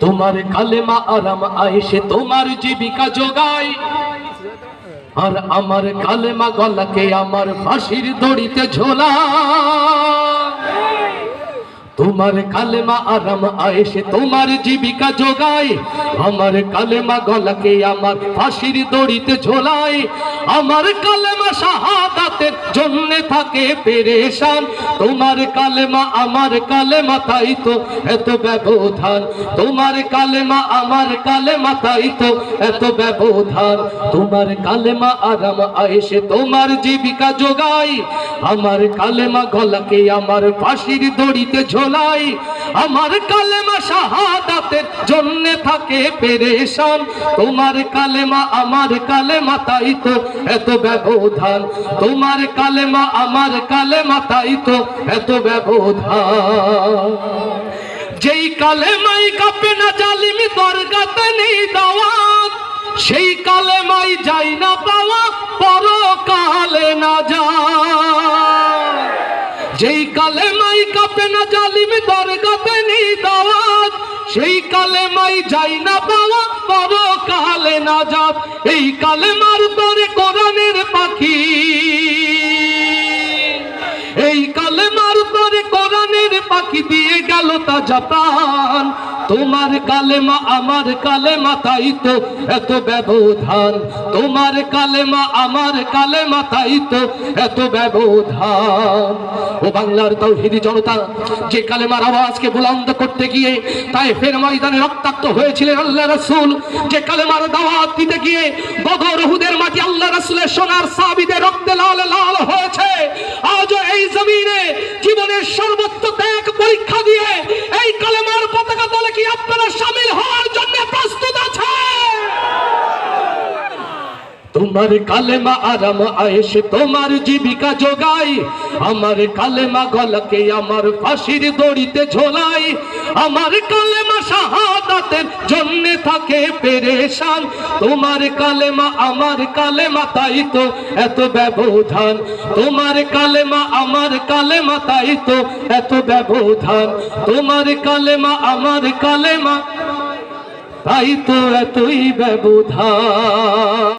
তোমার কালেমা আরাম আয়েসে তোমার জীবিকা যোগায়। আর আমার কালেমা গলাকে আমার ফাঁসির দড়িতে ঝোলা তোমার কালেমা আরাম আয়েসে তোমার জীবিকা যোগায়। আমার কালেমা গলাকে আমার ফাঁসির দড়িতে ঝোলায়। আমার কালেমা শাহাদাতের জন্য থাকে পেরেশান। তোমার কালেমা, আমার কালেমা, তাই তো এত ব্যবধান। তোমার কালেমা, আমার কালেমা, তাই তো এত ব্যবধান। তোমার কালেমা আরাম আয়েসে তোমার জীবিকা যোগায়। আমার কালেমা গলাকে আমার ফাঁসির দড়িতে ঝোলাই আমার কালেমা শাহাদাতের জন্য থাকে পেরেশান। তোমার কালেমা, আমার কালেমা, তাই তো এত ব্যবধান। তোমার কালেমা, আমার কালেমা, তাই তো এত ব্যবধান। যেই কালেমাই কাপে না জালিমি, দরগাতে নেই দাওয়াত। সেই কালেমাই যাই না পাওয়া, পরকালে না যা যেই কালেমাই কাপে না কালেমাই যাই না পাওয়া পরকালে না যাত এই পাখি দিয়ে গেল তাজা প্রাণ তোমার কালেমা আমার কালেমা, তাই তো এত ব্যবধান। তোমার কালেমা আমার কালেমা, তাই তো এত ব্যবধান। ও বাংলার তৌহিদি জনতা, যে কালেমার আওয়াজকে বুলন্দ করতে গিয়ে তাই ফের ময়দানে রক্তাক্ত হয়েছিলেন আল্লাহ রাসূল, যে কালেমার দাওয়াত দিতে গিয়ে বদর হুদের মাটি আল্লাহ রাসূলের সোনার সাবিদের রক্তে লাল লাল হয়েছে। আজও এই জমিনে জীবনের সর্বোচ্চ ত্যাগ পরীক্ষা দিয়ে এই কালেমার দলে কি আপনারা সামিল হওয়ার জন্য প্রস্তুত আছে? তোমার কালেমা আরাম আয়েসে তোমার জীবিকা যোগাই। আমার কালেমা গলাকে আমার ফাঁসির দড়িতে ঝোলাই। আমার কালেমা শাহাদাতের জন্য থাকে পেরেশান তোমার কালেমা আমার কালেমা, তাই তো এত ব্যবধান। তোমার কালেমা আমার কালেমা, তাই তো এত ব্যবধান। তোমার কালেমা আমার কালেমা, তাই তো এতই ব্যবধান।